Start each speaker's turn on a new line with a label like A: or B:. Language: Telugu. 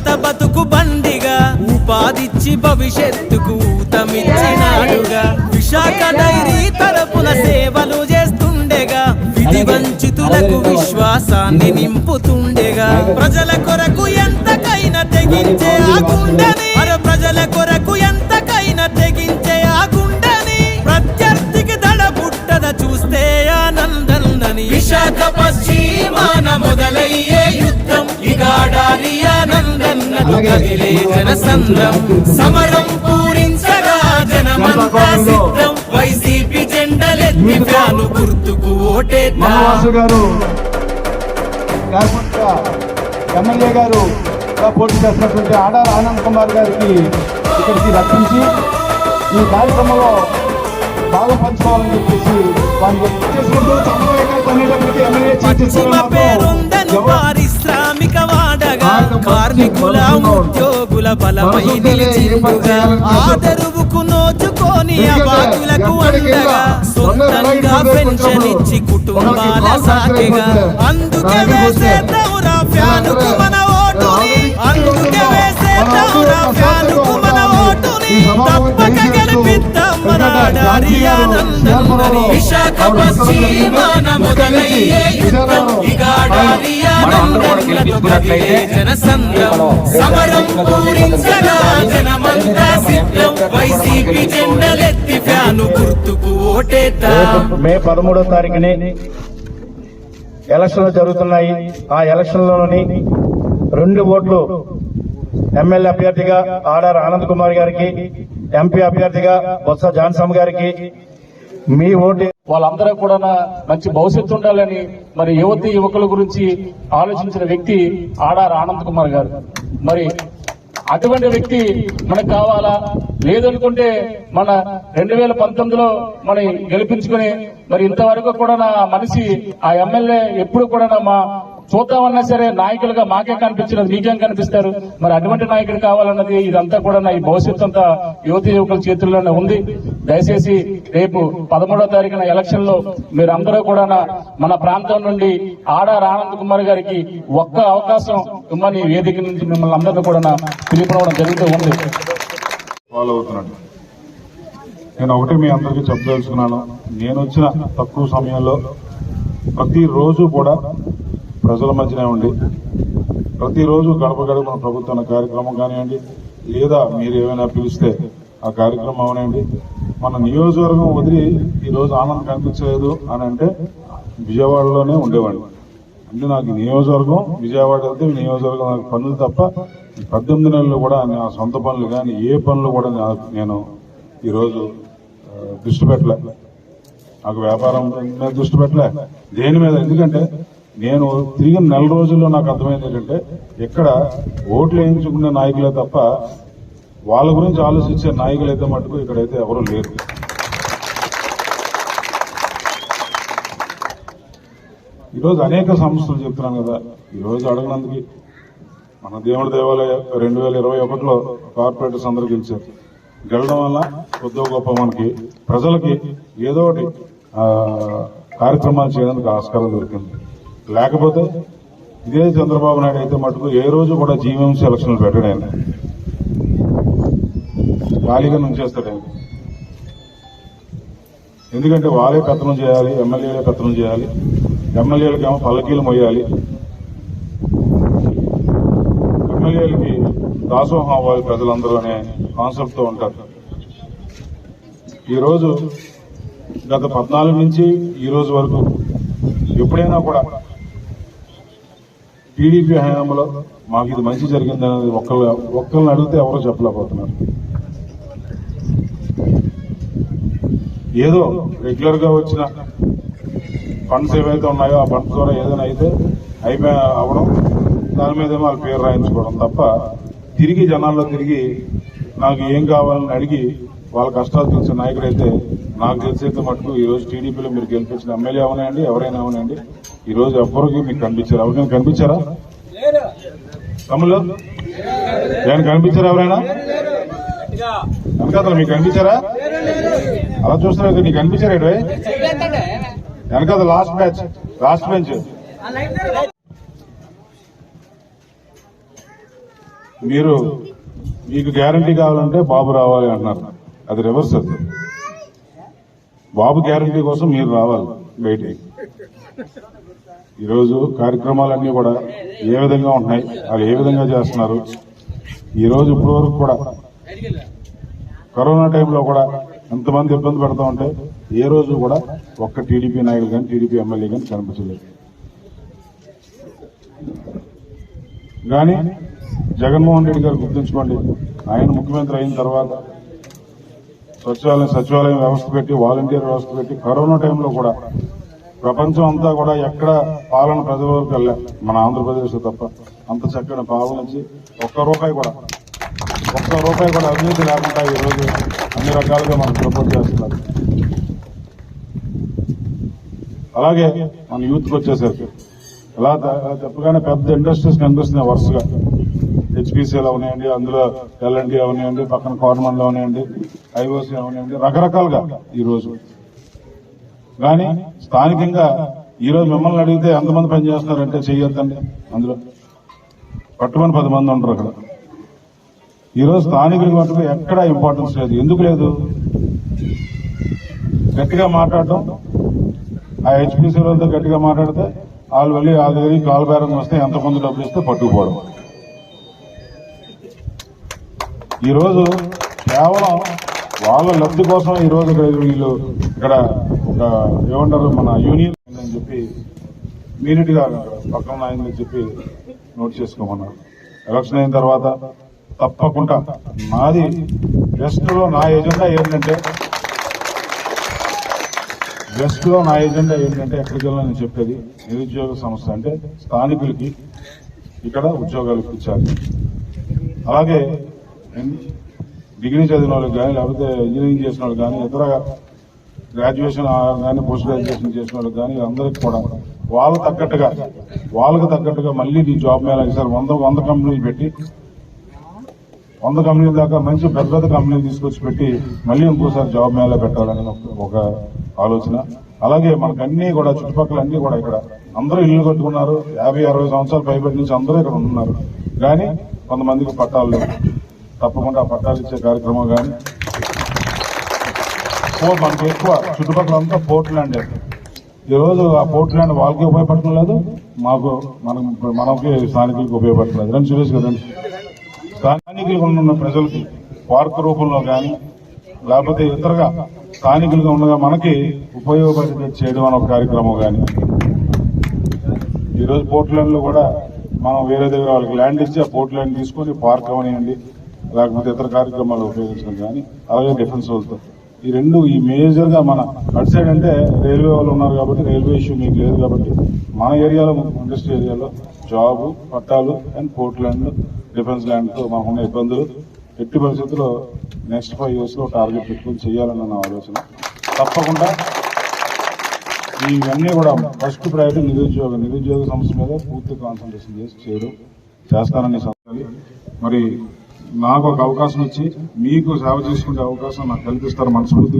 A: యువత బతుకు బండిగా ఉపాధిచ్చి భవిష్యత్తుకు ఊతమిచ్చినాడుగా. విశాఖ డైరీ తరపున సేవలు చేస్తుండేగా విధి వంచితులకు విశ్వాసాన్ని నింపుతుండేగా. ప్రజల కొరకు ఎంతకైనా తెగించే ఆ గుండెని ప్రజల కొరకు ఎంతకైనా తెగించే ఆ గుండెని. ప్రత్యర్థికి దడ పుట్టద చూస్తే ఆనందందని విశాఖ పశ్చిమాన మొదలయ్యే యుద్ధం. కదిలే జనసంద్రం సమరం పూరించగా జనమంతా సిద్ధం. వైసీపీ జెండలెత్తి ఫ్యాను గుర్తుకు ఓటేద్దాం?
B: గారు ఎమ్మెల్యే గారు పోటీ చేస్తున్నటువంటి ఆడార్ ఆనంద్ కుమార్ గారికి ఇక్కడికి రప్పించి ఈ కార్యక్రమంలో భాగం పంచుకోవాలని చెప్పేసి వ్యక్తం చేసుకుంటూ ఎమ్మెల్యే
A: పారిశ్రామిక కార్మికుల ఉద్యోగుల బలమై నిలిచిండుగా ఆదరువుకు నోచుకొని అబాధులకు అండగా సొంతంగా పెన్షన్ ఇచ్చి కుటుంబాల సాకెగా. అందుకే వేసేద్దాంరా ఫ్యానుకు మన ఓటుని అందుకే ఆనందందని విశాఖ పశ్చిమాన మొదలయ్యే యుద్ధం. ఇగాడారి ఆనందంలో కదిలే జనసంద్రం సమరం పూరించగా జనమంతా సిద్ధం. వైసీపీ జెండలెత్తి ఫ్యాను గుర్తుకు ఓటేద్దాం.
B: మే పదమూడో తారీఖుని ఎలక్షన్లు జరుగుతున్నాయి. ఆ ఎలక్షన్లోని రెండు ఓట్లు ఎమ్మెల్యే అభ్యర్థిగా ఆడార్ ఆనంద్ కుమార్ గారికి ఎంపీ అభ్యర్థిగా బొత్స జాన్సమ్ గారికి మీ ఓటు
C: వాళ్ళందరూ కూడా మంచి భవిష్యత్తు ఉండాలని మరి యువతి యువకుల గురించి ఆలోచించిన వ్యక్తి ఆడారు ఆనంద్ కుమార్ గారు. మరి అటువంటి వ్యక్తి మనకు కావాలా? లేదనుకుంటే మన రెండు వేల పంతొమ్మిదిలో మనం గెలిపించుకుని మరి ఇంతవరకు కూడా నా మనిషి ఆ ఎమ్మెల్యే ఎప్పుడు కూడా మా చూద్దామన్నా సరే నాయకులుగా మాకే కనిపించినది మీకేం కనిపిస్తారు? మరి అటువంటి నాయకుడు కావాలన్నది ఇదంతా కూడా నా ఈ భవిష్యత్తు అంతా యువతి యువకుల చేతుల్లోనే ఉంది. దయచేసి రేపు పదమూడో తారీఖున ఎలక్షన్లో మీరందరూ కూడా మన ప్రాంతం నుండి ఆడార్ ఆనంద్ కుమార్ గారికి ఒక్క అవకాశం ఇమ్మని వేదిక నుంచి మిమ్మల్ని అందరినీ కూడా పిలుపునవడం జరుగుతూ ఉంది.
D: ఫాలో అవుతున్నాడు నేను ఒకటి మీ అందరికీ చెప్పదలుచుకున్నాను. నేను వచ్చిన తక్కువ సమయంలో ప్రతిరోజు కూడా ప్రజల మధ్యనే ఉండి ప్రతిరోజు గడప గడప మన ప్రభుత్వం కార్యక్రమం కానివ్వండి లేదా మీరు ఏమైనా పిలిస్తే ఆ కార్యక్రమం అవనండి. మన నియోజకవర్గం వదిలి ఈ రోజు ఆనందం కనిపించలేదు అని అంటే విజయవాడలోనే ఉండేవాడిని. అంటే నాకు నియోజకవర్గం విజయవాడ వెళ్తే నియోజకవర్గం నాకు పనులు తప్ప పద్దెనిమిది నెలలు కూడా నా సొంత పనులు కానీ ఏ పనులు కూడా నాకు నేను ఈరోజు దృష్టి పెట్టలే. నాకు వ్యాపారం మీద దృష్టి పెట్టలే. దేని మీద? ఎందుకంటే నేను తిరిగిన నెల రోజుల్లో నాకు అర్థమైంది ఏంటంటే ఇక్కడ ఓట్లు వేయించుకునే నాయకులే తప్ప వాళ్ళ గురించి ఆలోచించే నాయకులు అయితే మటుకు ఇక్కడైతే ఎవరూ లేరు. ఈరోజు అనేక సంస్థలు చెప్తున్నాను కదా ఈరోజు అడగనందుకు మన దేవుడి దేవాలయ రెండు వేల ఇరవై ఒకటిలో కార్పొరేటర్స్ అందరూ గెలిచారు. గెలడం వల్ల కొద్దిగా గొప్ప మనకి ప్రజలకి ఏదో ఒకటి కార్యక్రమాలు చేయడానికి ఆస్కారం దొరికింది. లేకపోతే ఇదే చంద్రబాబు నాయుడు అయితే మటుకు ఏ రోజు కూడా జీవీఎంసీ ఎలక్షన్లు పెట్టడాయన ఖాళీగా నుంచేస్తాడు. ఎందుకంటే వాళ్ళే పెత్తనం చేయాలి ఎమ్మెల్యేలే పెత్తనం చేయాలి ఎమ్మెల్యేలకేమో పల్లకీలు మొయ్యాలి. ఎమ్మెల్యేలకి దాసోహం అవ్వాలి ప్రజలందరూ అనే కాన్సెప్ట్తో ఉంటారు. ఈరోజు గత పద్నాలుగు నుంచి ఈ రోజు వరకు ఎప్పుడైనా కూడా టీడీపీ హయాంలో మాకు ఇది మంచి జరిగింది అనేది ఒక్కళ్ళు ఒక్కరిని అడిగితే ఎవరో చెప్పలేకపోతున్నారు. ఏదో రెగ్యులర్గా వచ్చిన ఫండ్స్ ఏవైతే ఉన్నాయో ఆ ఫండ్స్ ద్వారా ఏదైనా అయితే అయిపోయి అవడం దాని మీద వాళ్ళ పేరు రాయించుకోవడం తప్ప తిరిగి జనాల్లో తిరిగి నాకు ఏం కావాలని అడిగి వాళ్ళ కష్టాలు తెలిసిన నాయకుడైతే నాకు తెలిసేంత మటుకు ఈరోజు టీడీపీలో మీరు గెలిపించిన ఎమ్మెల్యే అవనండి ఎవరైనా అవనండి. ఈ రోజు ఎవ్వరికి మీకు కనిపించారు. ఎవరికైనా కనిపించారా? తమ్ముళ్ళు? నేను కనిపించారా ఎవరైనా? వెనకాతలు మీకు కనిపించారా? అలా చూస్తున్నా నీకు కనిపించారా ఇటు లాస్ట్ మ్యాచ్ లాస్ట్ బెంచ్ మీరు మీకు గ్యారంటీ కావాలంటే బాబు రావాలి అంటున్నారు. అది రివర్స్ అది. బాబు గ్యారంటీ కోసం మీరు రావాలి బయటికి. ఈరోజు కార్యక్రమాలన్నీ కూడా ఏ విధంగా ఉంటున్నాయి? వాళ్ళు ఏ విధంగా చేస్తున్నారు? ఈ రోజు ఇప్పటి వరకు కూడా కరోనా టైంలో కూడా ఎంతమంది ఇబ్బంది పెడతా ఉంటే ఏ రోజు కూడా ఒక్క టీడీపీ నాయకులు కానీ టీడీపీ ఎమ్మెల్యే కానీ కనిపించలేదు. కానీ జగన్మోహన్ రెడ్డి గారు గుర్తుంచుకోండి ఆయన ముఖ్యమంత్రి అయిన తర్వాత సచివాలయం సచివాలయం వ్యవస్థ పెట్టి వాలంటీర్ వ్యవస్థ పెట్టి కరోనా టైంలో కూడా ప్రపంచం అంతా కూడా ఎక్కడ పాలన ప్రజల వరకు వెళ్ళా మన ఆంధ్రప్రదేశ్ తప్ప అంత చక్కని పాలనించి ఒక్క రూపాయి కూడా ఒక్క రూపాయి కూడా అవినీతి లేకుండా ఈ రోజు అన్ని రకాలుగా మనం ప్రపోజ్ చేస్తున్నారు. అలాగే మన యూత్కి వచ్చేసరికి ఇలా చెప్పగానే పెద్ద ఇండస్ట్రీస్ కనిపిస్తున్నాయి వరుసగా. హెచ్పిసిఎల్ అవనివ్వండి అందులో ఎల్ఎన్టీ అవనివ్వండి పక్కన కార్మండ్ అవనివ్వండి ఐఓసి అవనివ్వండి రకరకాలుగా ఈ రోజు. కానీ స్థానికంగా ఈరోజు మిమ్మల్ని అడిగితే ఎంతమంది పని చేస్తున్నారంటే చెయ్యొద్దండి అందులో. పట్టుమని పది మంది ఉంటారు అక్కడ. ఈరోజు స్థానికులు స్థానికులకు మటుకు ఎక్కడా ఇంపార్టెన్స్ లేదు. ఎందుకు లేదు? గట్టిగా మాట్లాడటం. ఆ హెచ్పిసి వాళ్ళతో గట్టిగా మాట్లాడితే వాళ్ళు వెళ్ళి ఆ దగ్గరికి కాలు బేరం వస్తే ఎంతమంది డబ్బులు ఇస్తే పట్టుకుపోవడం. ఈరోజు కేవలం వాళ్ళ లబ్ధి కోసం ఈరోజు ఇక్కడ వీళ్ళు ఇక్కడ ఇక్కడ ఏమంటారు మన యూనియన్ అని చెప్పి ఇమీడియట్గా పక్కన నాయకులు చెప్పి నోట్ చేసుకోమన్నారు ఎలక్షన్ అయిన తర్వాత తప్పకుండా నాది వెస్ట్లో నా ఎజెండా ఏంటంటే వెస్ట్లో నా ఎజెండా ఏంటంటే ఎక్కడికి వెళ్ళాలని చెప్పేది నిరుద్యోగ సంస్థ అంటే స్థానికులకి ఇక్కడ ఉద్యోగాలు ఇప్పించాలి అలాగే డిగ్రీ చదివిన వాళ్ళకి కానీ లేకపోతే ఇంజనీరింగ్ చేసిన వాళ్ళు కానీ ఇతర గ్రాడ్యుయేషన్ కానీ పోస్ట్ గ్రాడ్యుయేషన్ చేసిన వాళ్ళకి కానీ అందరికి కూడా వాళ్ళకు తగ్గట్టుగా వాళ్ళకు తగ్గట్టుగా మళ్ళీ నీ జాబ్ మేళ సార్ వంద వంద కంపెనీలు పెట్టి వంద కంపెనీల దాకా మంచి పెద్ద పెద్ద కంపెనీలు తీసుకొచ్చి పెట్టి మళ్ళీ ఇంకోసారి జాబ్ మేళ పెట్టాలని ఒక- ఆలోచన. అలాగే మనకు కూడా చుట్టుపక్కల అన్ని కూడా ఇక్కడ అందరూ ఇల్లు కట్టుకున్నారు. యాభై అరవై సంవత్సరాలు పైబడి నుంచి అందరూ ఇక్కడ ఉన్నారు కానీ కొంతమందికి పట్టాలు తప్పకుండా ఆ పట్టాలు ఇచ్చే కార్యక్రమం కానీ పో- మనకి ఎక్కువ చుట్టుపక్కల అంతా పోర్ట్ ల్యాండ్ ఈ రోజు ఆ పోర్ట్ ల్యాండ్ వాళ్ళకి ఉపయోగపడటం లేదు మాకు మనం మనకి స్థానికులకు ఉపయోగపడట్లేదు రండి సురేష్ కదండి స్థానికులుగా ఉన్న ప్రజలకి పార్క్ రూపంలో కానీ లేకపోతే ఇతరగా స్థానికులుగా ఉండగా మనకి ఉపయోగపడేది చేయడం అనే ఒక కార్యక్రమం కానీ. ఈరోజు పోర్ట్ ల్యాండ్లో కూడా మనం వేరే దగ్గర వాళ్ళకి ల్యాండ్ ఇచ్చి ఆ పోర్ట్ ల్యాండ్ తీసుకొని పార్క్ అవనివ్వండి లేకపోతే ఇతర కార్యక్రమాలు ఉపయోగించడం కానీ అలాగే డిఫెన్స్ వాళ్ళతో. ఈ రెండు ఈ మేజర్గా మన అటు సైడ్ అంటే రైల్వే వాళ్ళు ఉన్నారు కాబట్టి రైల్వే ఇష్యూ మీకు లేదు కాబట్టి మన ఏరియాలో ఇండస్ట్రీ ఏరియాలో జాబ్ పట్టాలు and port land defence land మాకున్న ఇబ్బందులు ఎట్టి పరిస్థితుల్లో నెక్స్ట్ ఫైవ్ ఇయర్స్లో టార్గెట్ పెట్టుకుని చేయాలని నా ఆలోచన. తప్పకుండా ఇవన్నీ కూడా ఫస్ట్ ప్రయారిటీ నిరుద్యోగ నిరుద్యోగ సమస్య మీద పూర్తి కాన్సన్ట్రేషన్ చేసి చేయడం చేస్తానని చెప్పాలి. మరి నాకు ఒక అవకాశం ఇచ్చి మీకు సేవ చేసుకునే అవకాశం నాకు కల్పిస్తారు మనస్ఫూర్తిగా